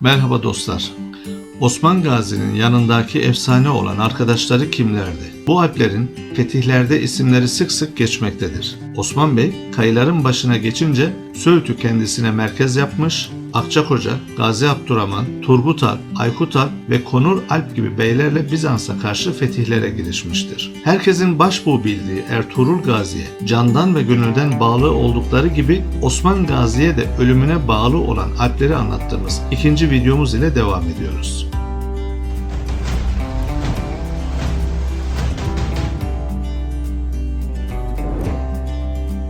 Merhaba dostlar. Osman Gazi'nin yanındaki efsane olan arkadaşları kimlerdi? Bu alplerin fetihlerde isimleri sık sık geçmektedir. Osman Bey kayıların başına geçince Söğüt'ü kendisine merkez yapmış, Akçakoca, Gazi Abdurrahman, Turgut Alp, Aykut Alp ve Konur Alp gibi beylerle Bizans'a karşı fetihlere girişmiştir. Herkesin başbuğ bildiği Ertuğrul Gazi'ye candan ve gönülden bağlı oldukları gibi Osman Gazi'ye de ölümüne bağlı olan Alpleri anlattığımız ikinci videomuz ile devam ediyoruz.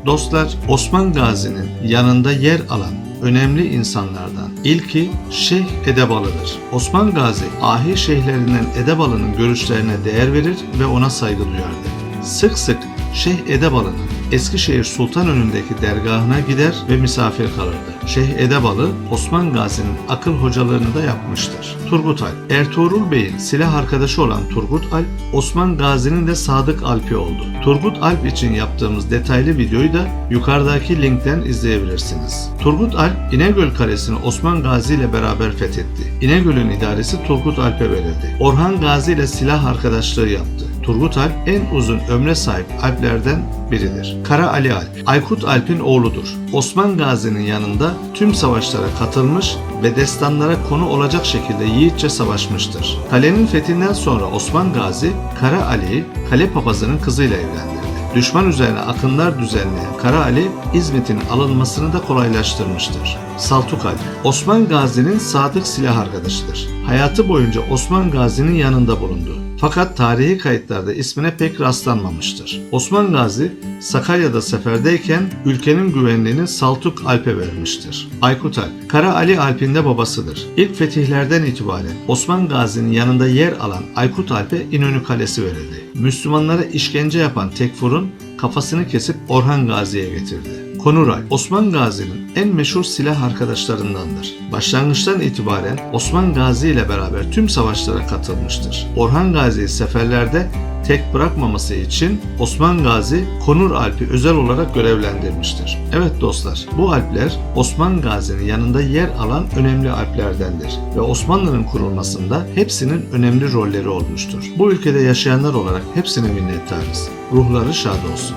Dostlar Osman Gazi'nin yanında yer alan önemli insanlardan ilki Şeyh Edebalı'dır. Osman Gazi ahi şeyhlerinden Edebalı'nın görüşlerine değer verir ve ona saygı duyardı. Sık sık Şeyh Edebalı'nın Eskişehir Sultan önündeki dergahına gider ve misafir kalırdı. Şeyh Edebalı Osman Gazi'nin akıl hocalarını da yapmıştır. Turgut Alp Ertuğrul Bey'in silah arkadaşı olan Turgut Alp, Osman Gazi'nin de Sadık Alp'i oldu. Turgut Alp için yaptığımız detaylı videoyu da yukarıdaki linkten izleyebilirsiniz. Turgut Alp İnegöl Kalesi'ni Osman Gazi ile beraber fethetti. İnegöl'ün idaresi Turgut Alp'e verildi. Orhan Gazi ile silah arkadaşlığı yaptı. Turgut Alp en uzun ömre sahip Alplerden biridir. Kara Ali Alp, Aykut Alp'in oğludur. Osman Gazi'nin yanında tüm savaşlara katılmış ve destanlara konu olacak şekilde yiğitçe savaşmıştır. Kalenin fethinden sonra Osman Gazi, Kara Ali'yi kale papazının kızıyla evlendirdi. Düşman üzerine akınlar düzenleyen Kara Ali, İzmit'in alınmasını da kolaylaştırmıştır. Saltuk Alp, Osman Gazi'nin sadık silah arkadaşıdır. Hayatı boyunca Osman Gazi'nin yanında bulundu. Fakat tarihi kayıtlarda ismine pek rastlanmamıştır. Osman Gazi, Sakarya'da seferdeyken ülkenin güvenliğini Saltuk Alp'e vermiştir. Aykut Alp, Kara Ali Alp'in de babasıdır. İlk fetihlerden itibaren Osman Gazi'nin yanında yer alan Aykut Alp'e İnönü Kalesi verildi. Müslümanlara işkence yapan Tekfur'un kafasını kesip Orhan Gazi'ye getirdi. Konuray, Osman Gazi'nin en meşhur silah arkadaşlarındandır. Başlangıçtan itibaren Osman Gazi ile beraber tüm savaşlara katılmıştır. Orhan Gazi'yi seferlerde tek bırakmaması için Osman Gazi Konur Alp'i özel olarak görevlendirmiştir. Evet dostlar, bu alpler Osman Gazi'nin yanında yer alan önemli alplerdendir ve Osmanlı'nın kurulmasında hepsinin önemli rolleri olmuştur. Bu ülkede yaşayanlar olarak hepsine minnettarız. Ruhları şad olsun.